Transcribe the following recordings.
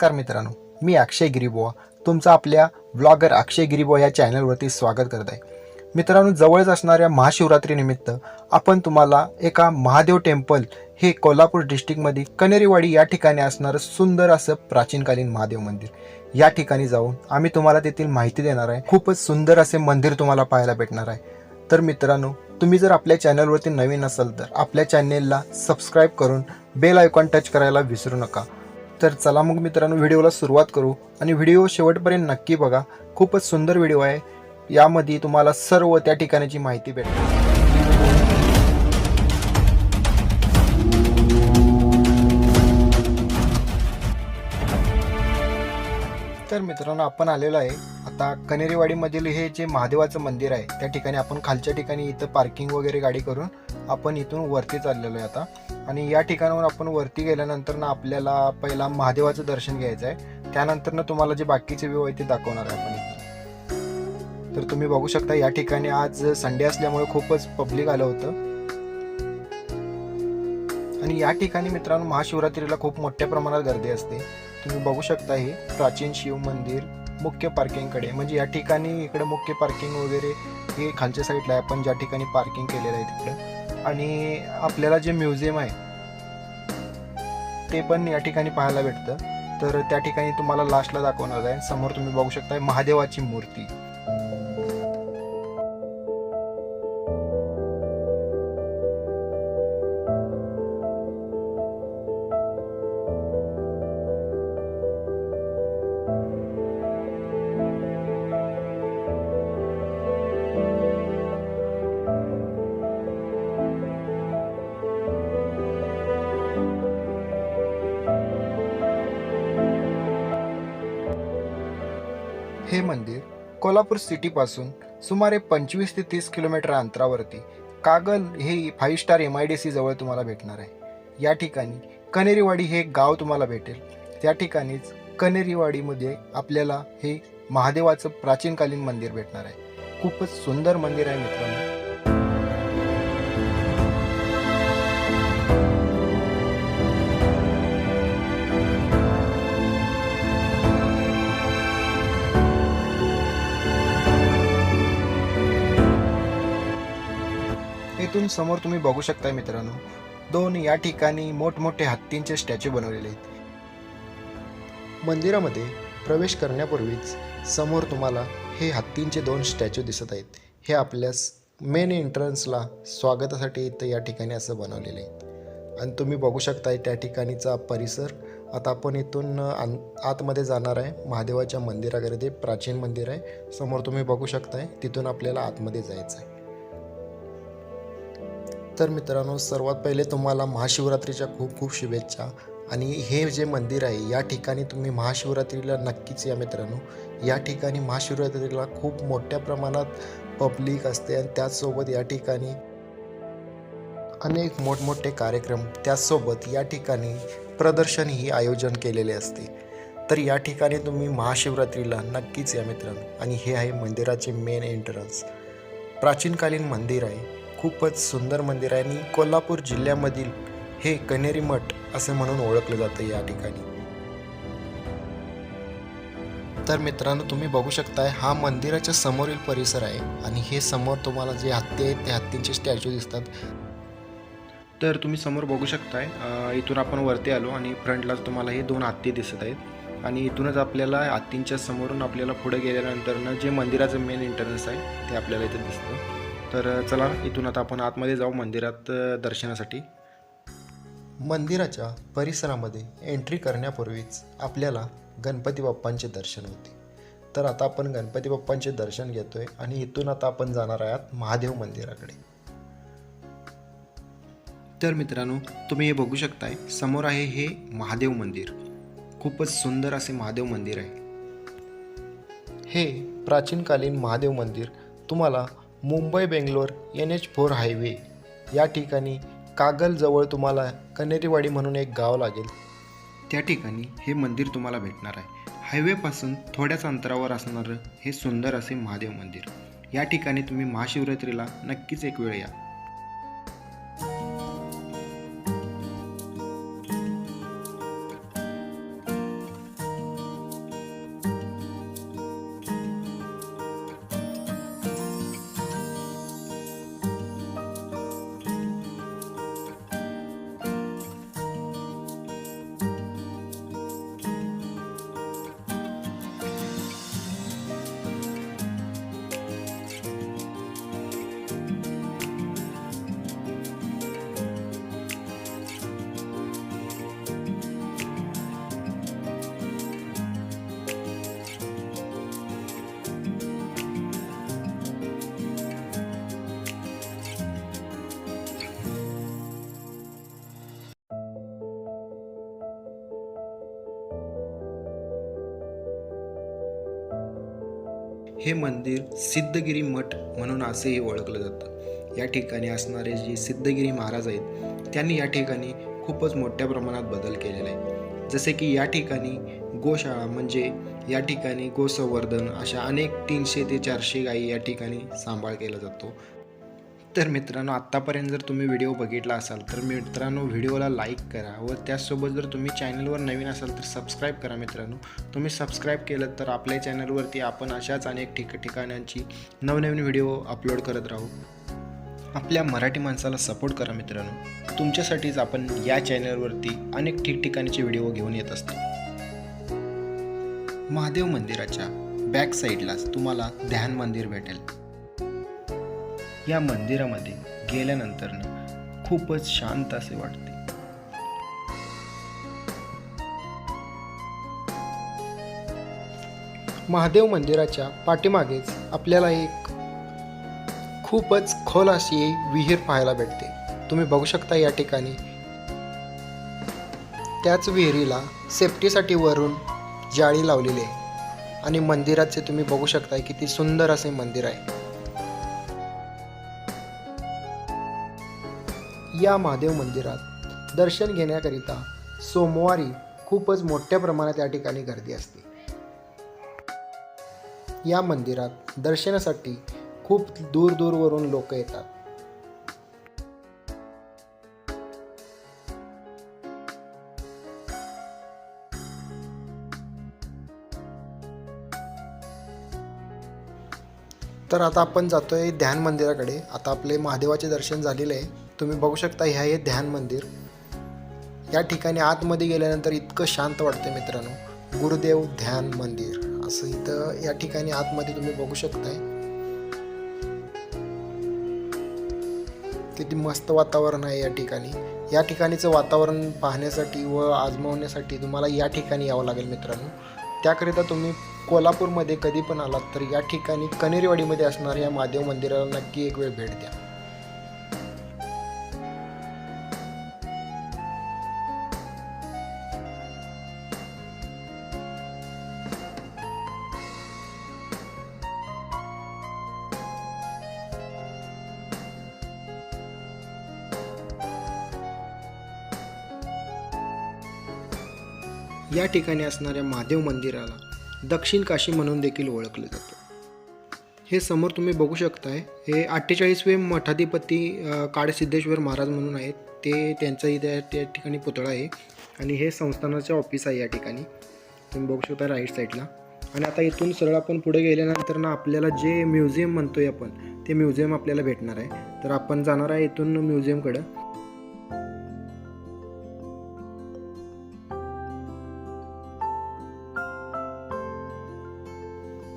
नमस्कार मित्रांनो मी अक्षय गिरीबुवा. तुमचं आपल्या ब्लॉगर अक्षय गिरीबुवा या चॅनलवरती स्वागत करत आहे. मित्रांनो जवळच असणाऱ्या महाशिवरात्रीनिमित्त आपण तुम्हाला एका महादेव टेम्पल हे कोल्हापूर डिस्ट्रिक्टमध्ये कनेरीवाडी या ठिकाणी असणारं सुंदर असं प्राचीनकालीन महादेव मंदिर. या ठिकाणी जाऊन आम्ही तुम्हाला तेथील माहिती देणार आहे. खूपच सुंदर असे मंदिर तुम्हाला पाहायला भेटणार आहे. तर मित्रांनो तुम्ही जर आपल्या चॅनलवरती नवीन असाल तर आपल्या चॅनेलला सबस्क्राईब करून बेल आयकॉन टच करायला विसरू नका. तर चला मग मित्रांनो व्हिडिओला सुरुवात करू. आणि व्हिडिओ शेवटपर्यंत नक्की बघा. खूपच सुंदर व्हिडिओ आहे. यामध्ये तुम्हाला सर्व त्या ठिकाणाची माहिती भेटेल तर मित्रांनो आपण आलेलो आहे. आता कनेरीवाडीमधील हे जे महादेवाचं मंदिर आहे त्या ठिकाणी आपण खालच्या ठिकाणी इथं पार्किंग वगैरे गाडी करून आपण इथून वरती चाललेलो आहे आता. आणि या ठिकाणावर आपण वरती गेल्यानंतर ना आपल्याला पहिला महादेवाचं दर्शन घ्यायचं आहे. त्यानंतर ना तुम्हाला जे बाकीचे व्यू आहे ते दाखवणार आहे आपण इथं. तर तुम्ही बघू शकता या ठिकाणी आज संडे असल्यामुळे खूपच पब्लिक आलं होतं. आणि या ठिकाणी मित्रांनो महाशिवरात्रीला खूप मोठ्या प्रमाणात गर्दी असते. तुम्ही बघू शकता हे प्राचीन शिव मंदिर मुख्य पार्किंगकडे म्हणजे या ठिकाणी इकडे मुख्य पार्किंग वगैरे हे खालच्या साईडला आहे आपण ज्या ठिकाणी पार्किंग केलेलं आहे तिकडं. आणि आपल्याला जे म्युझियम आहे ते पण या ठिकाणी पाहायला भेटतं. तर त्या ठिकाणी तुम्हाला लास्टला दाखवणार आहे. समोर तुम्ही बघू शकता महादेवाची मूर्ती. हे मंदिर कोल्हापूर सिटीपासून सुमारे पंचवीस ते तीस किलोमीटर अंतरावरती कागल हे five star M I D C जवळ तुम्हाला भेटणार आहे. या ठिकाणी कनेरीवाडी हे एक गाव तुम्हाला भेटेल. त्या ठिकाणीच कनेरीवाडीमध्ये आपल्याला हे महादेवाचं प्राचीनकालीन मंदिर भेटणार आहे. खूपच सुंदर मंदिर आहे मित्रांनो. समोर तुम्ही बघू शकता मित्रांनो. दोन या ठिकाणी मोठमोठे हत्तींचे स्टॅच्यू बनवलेले आहेत. मंदिरामध्ये प्रवेश करण्यापूर्वीच समोर तुम्हाला हे हत्तींचे दोन स्टॅच्यू दिसत आहेत. हे आपल्यास मेन एंट्रन्सला स्वागतासाठी इथं या ठिकाणी असं बनवलेलं आहे. आणि तुम्ही बघू शकताय त्या ठिकाणीचा परिसर. आता आपण इथून आन आतमध्ये जाणार आहे. महादेवाच्या मंदिराकडे ते प्राचीन मंदिर आहे. समोर तुम्ही बघू शकताय तिथून आपल्याला आतमध्ये जायचं आहे. तर मित्रांनो सर्वात पहिले तुम्हाला महाशिवरात्रीच्या खूप खूप शुभेच्छा. आणि हे जे मंदिर आहे या ठिकाणी तुम्ही महाशिवरात्रीला नक्कीच या मित्रांनो. या ठिकाणी महाशिवरात्रीला खूप मोठ्या प्रमाणात पब्लिक असते आणि त्याचसोबत या ठिकाणी अनेक मोठमोठे कार्यक्रम. त्याचसोबत या ठिकाणी प्रदर्शनही आयोजन केलेले असते. तर या ठिकाणी तुम्ही महाशिवरात्रीला नक्कीच या मित्रांनो. आणि हे आहे मंदिराचे मेन एंट्रन्स प्राचीनकालीन मंदिर आहे. खूपच सुंदर मंदिर आहे आणि कोल्हापूर जिल्ह्यामधील हे कनेरी मठ असे म्हणून ओळखलं जातं या ठिकाणी. तर मित्रांनो तुम्ही बघू शकताय हा मंदिराच्या समोरील परिसर आहे आणि हे समोर तुम्हाला जे हत्ती आहेत ते हत्तींचे स्टॅच्यू दिसतात. तर तुम्ही समोर बघू शकताय इथून आपण वरती आलो आणि फ्रंटलाच तुम्हाला हे दोन हत्ती दिसत आहेत. आणि इथूनच आपल्याला हत्तींच्या समोरून आपल्याला पुढे गेल्यानंतर जे मंदिराचं मेन एंट्रन्स आहे ते आपल्याला इथे दिसतं. तर चला इथून आता आपण आतमध्ये जाऊ मंदिरात दर्शनासाठी. मंदिराच्या परिसरामध्ये एंट्री करण्यापूर्वीच आपल्याला गणपती बाप्पांचे दर्शन होते. तर आता आपण गणपती बाप्पांचे दर्शन घेतोय आणि इथून आता आपण जाणार आहात महादेव मंदिराकडे. तर मित्रांनो तुम्ही हे बघू शकताय समोर आहे हे महादेव मंदिर. खूपच सुंदर असे महादेव मंदिर आहे. हे प्राचीनकालीन महादेव मंदिर तुम्हाला Mumbai Bangalore N H four highway. या ठिकाणी कागलजवळ तुम्हाला कनेरीवाडी म्हणून एक गाव लागेल. त्या ठिकाणी हे मंदिर तुम्हाला भेटणार आहे. हायवेपासून थोड्याच अंतरावर असणारं हे सुंदर असे महादेव मंदिर. या ठिकाणी तुम्ही महाशिवरात्रीला नक्कीच एक वेळ या. हे मंदिर सिद्धगिरी मठ म्हणून असेही ओळखलं जातं. या ठिकाणी असणारे जे सिद्धगिरी महाराज आहेत त्यांनी या ठिकाणी खूपच मोठ्या प्रमाणात बदल केलेला आहे जसे की या ठिकाणी गोशाळा म्हणजे या ठिकाणी गोसंवर्धन अशा अनेक तीनशे ते चारशे गायी या ठिकाणी सांभाळ केला जातो. तर मित्रांनो आत्तापर्यंत जर तुम्ही व्हिडिओ बघितला असाल तर मित्रांनो व्हिडिओला लाईक करा व त्याचसोबत जर तुम्ही चॅनलवर नवीन असाल तर सबस्क्राईब करा मित्रांनो. तुम्ही सबस्क्राईब केलं तर आपल्या चॅनलवरती आपण अशाच अनेक ठिक ठिकाणांची नवनवीन व्हिडिओ अपलोड करत राहू. आपल्या मराठी माणसाला सपोर्ट करा मित्रांनो. तुमच्यासाठीच आपण या चॅनलवरती अनेक ठिकठिकाणीचे व्हिडिओ घेऊन येत असतो. महादेव मंदिराच्या बॅक साईडलाच तुम्हाला ध्यान मंदिर भेटेल. या मंदिरामध्ये गेल्यानंतर खूपच शांत असे वाटते. महादेव मंदिराच्या पाठीमागेच आपल्याला एक खूपच खोल अशी विहीर पाहायला भेटते. तुम्ही बघू शकता या ठिकाणी. त्याच विहिरीला सेफ्टीसाठी वरून जाळी लावलेली आहे. आणि मंदिराचे तुम्ही बघू शकता किती सुंदर असे मंदिर आहे. या महादेव मंदिरात दर्शन घेण्याकरिता सोमवारी खूपच मोठ्या प्रमाणात या ठिकाणी गर्दी असते. या मंदिरात दर्शनासाठी खूप दूर दूरवरून लोक येतात. तर आता आपण जातोय ध्यान मंदिराकडे. आता आपले महादेवाचे दर्शन झालेले आहे. तुम्ही बघू शकता हे आहे ध्यान मंदिर. या ठिकाणी आतमध्ये गेल्यानंतर इतकं शांत वाटतं मित्रांनो. गुरुदेव ध्यान मंदिर. असं इथं या ठिकाणी आतमध्ये तुम्ही बघू शकताय. किती मस्त वातावरण आहे या ठिकाणी. या ठिकाणीचं वातावरण पाहण्यासाठी व आजमावण्यासाठी तुम्हाला या ठिकाणी यावं लागेल मित्रांनो. त्याकरिता तुम्ही कोल्हापूरमध्ये कधी पण आलात तर या ठिकाणी कनेरवाडीमध्ये असणाऱ्या महादेव मंदिराला नक्की एक वेळ भेट द्या. या ठिकाणी असणाऱ्या महादेव मंदिराला दक्षिण काशी म्हणून देखील ओळखलं जातं. हे समोर तुम्ही बघू शकताय हे अठ्ठेचाळीसवे मठाधिपती काळसिद्धेश्वर महाराज म्हणून आहेत. ते त्यांचा इथे त्या ठिकाणी पुतळा आहे. आणि हे संस्थानाचे ऑफिस आहे या ठिकाणी. तुम्ही बघू शकता राईट साईडला आणि आता इथून सरळ आपण पुढे गेल्यानंतर ना आपल्याला जे म्युझियम म्हणतोय आपण ते म्युझियम आपल्याला भेटणार आहे. तर आपण जाणार आहे इथून म्युझियमकडं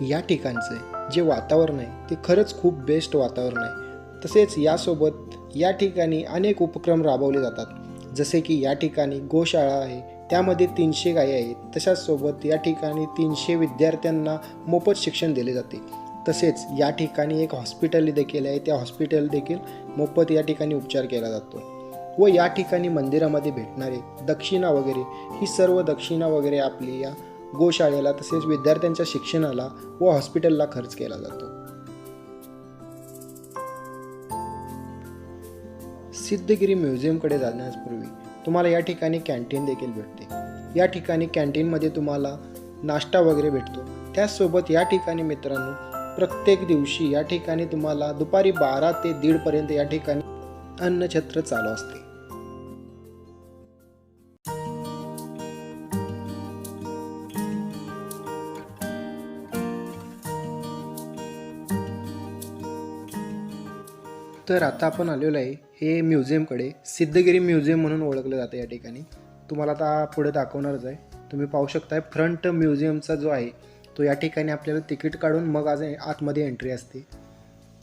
या ठिकाणचे जे वातावरण आहे ते खरंच खूप बेस्ट वातावरण आहे. तसेच यासोबत या ठिकाणी अनेक उपक्रम राबवले जातात. जसे की या ठिकाणी गोशाळा आहे त्यामध्ये तीनशे गायी आहेत. तशाच सोबत या ठिकाणी तीनशे विद्यार्थ्यांना मोफत शिक्षण दिले जाते. तसेच या ठिकाणी एक हॉस्पिटल देखील आहे. त्या हॉस्पिटल देखील मोफत या ठिकाणी उपचार केला जातो. व या ठिकाणी मंदिरामध्ये भेटणारे दक्षिणा वगैरे ही सर्व दक्षिणा वगैरे आपली या गोशाळेला तसेच विद्यार्थ्यांच्या शिक्षणाला व हॉस्पिटलला खर्च केला जातो. सिद्धगिरी म्युझियमकडे जाण्यापूर्वी तुम्हाला या ठिकाणी कॅन्टीन देखील भेटते. या ठिकाणी कॅन्टीनमध्ये तुम्हाला नाश्ता वगैरे भेटतो. त्याचसोबत या ठिकाणी मित्रांनो प्रत्येक दिवशी या ठिकाणी तुम्हाला दुपारी बारा ते दीडपर्यंत या ठिकाणी अन्नछत्र चालू असते. तर आता आपण आलेलो आहे हे म्युझियमकडे सिद्धगिरी म्युझियम म्हणून ओळखलं जातं या ठिकाणी. तुम्हाला आता पुढे दाखवणारच आहे. तुम्ही पाहू शकताय फ्रंट म्युझियमचा जो आहे तो या ठिकाणी आपल्याला तिकीट काढून मग आज आतमध्ये एंट्री असते.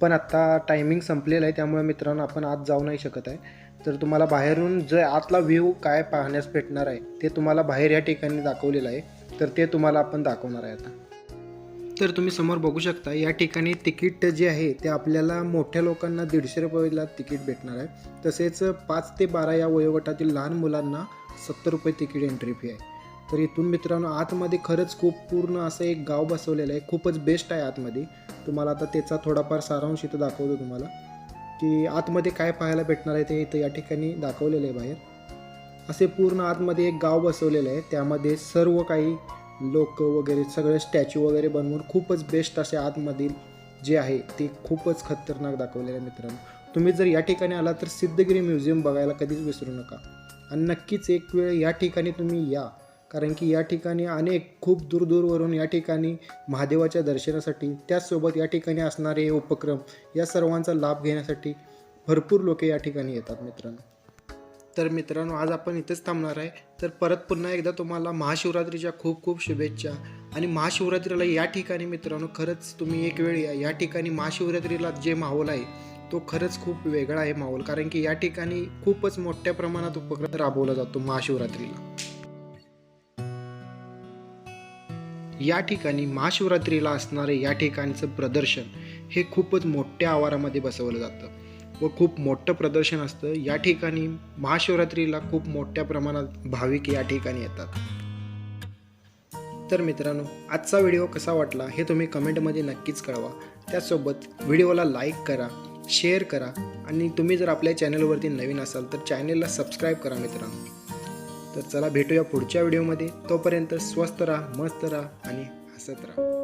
पण आत्ता टायमिंग संपलेलं आहे त्यामुळे मित्रांनो आपण आत जाऊ नाही शकत आहे. तर तुम्हाला बाहेरून जे आतला व्ह्यू काय पाहण्यास भेटणार आहे ते तुम्हाला बाहेर या ठिकाणी दाखवलेलं आहे. तर ते तुम्हाला आपण दाखवणार आहे आता. तर तुम्ही समोर बघू शकता या ठिकाणी तिकीट जे आहे ते आपल्याला मोठ्या लोकांना दीडशे रुपयाला तिकीट भेटणार आहे. तसेच पाच ते बारा या वयोगटातील लहान मुलांना सत्तर रुपये तिकीट एंट्री फी आहे. तर इथून मित्रांनो आतमध्ये खरंच खूप पूर्ण असं एक गाव बसवलेलं आहे. खूपच बेस्ट आहे आतमध्ये. तुम्हाला आता त्याचा थोडाफार सारांश इथं दाखवतो तुम्हाला. की आतमध्ये काय पाहायला भेटणार आहे ते इथं या ठिकाणी दाखवलेलं आहे बाहेर. असे पूर्ण आतमध्ये एक गाव बसवलेलं आहे. त्यामध्ये सर्व काही लोक वगैरे सगळे स्टॅच्यू वगैरे बनवून खूपच बेस्ट असे आतमधील जे आहे ते खूपच खतरनाक दाखवलेलं आहे मित्रांनो. तुम्ही जर या ठिकाणी आला तर सिद्धगिरी म्युझियम बघायला कधीच विसरू नका. आणि नक्कीच एक वेळ या ठिकाणी तुम्ही या. कारण की या ठिकाणी अनेक खूप दूरदूरवरून या ठिकाणी महादेवाच्या दर्शनासाठी त्याचसोबत या ठिकाणी असणारे हे उपक्रम या सर्वांचा लाभ घेण्यासाठी भरपूर लोक या ठिकाणी येतात मित्रांनो. तर मित्रांनो आज आपण इथेच थांबणार आहे. तर परत पुन्हा एकदा तुम्हाला महाशिवरात्रीच्या खूप खूप शुभेच्छा. आणि महाशिवरात्रीला या ठिकाणी मित्रांनो खरंच तुम्ही एक वेळ या या ठिकाणी महाशिवरात्रीला जे माहोल आहे तो खरंच खूप वेगळा आहे माहोल. कारण की या ठिकाणी खूपच मोठ्या प्रमाणात उपक्रम राबवला जातो महाशिवरात्रीला. या ठिकाणी महाशिवरात्रीला असणारे या ठिकाणचं प्रदर्शन हे खूपच मोठ्या आवारामध्ये बसवलं जातं. व खूप मोठं प्रदर्शन असतं. या ठिकाणी महाशिवरात्रीला खूप मोठ्या प्रमाणात भाविक या ठिकाणी येतात. तर मित्रांनो आजचा व्हिडिओ कसा वाटला हे तुम्ही कमेंटमध्ये नक्कीच कळवा. त्यासोबत व्हिडिओला लाईक करा शेअर करा आणि तुम्ही जर आपल्या चॅनलवरती नवीन असाल तर चॅनलला सबस्क्राईब करा मित्रांनो. तर चला भेटूया पुढच्या व्हिडिओमध्ये. तोपर्यंत स्वस्त राहा मस्त राहा आणि हसत राहा.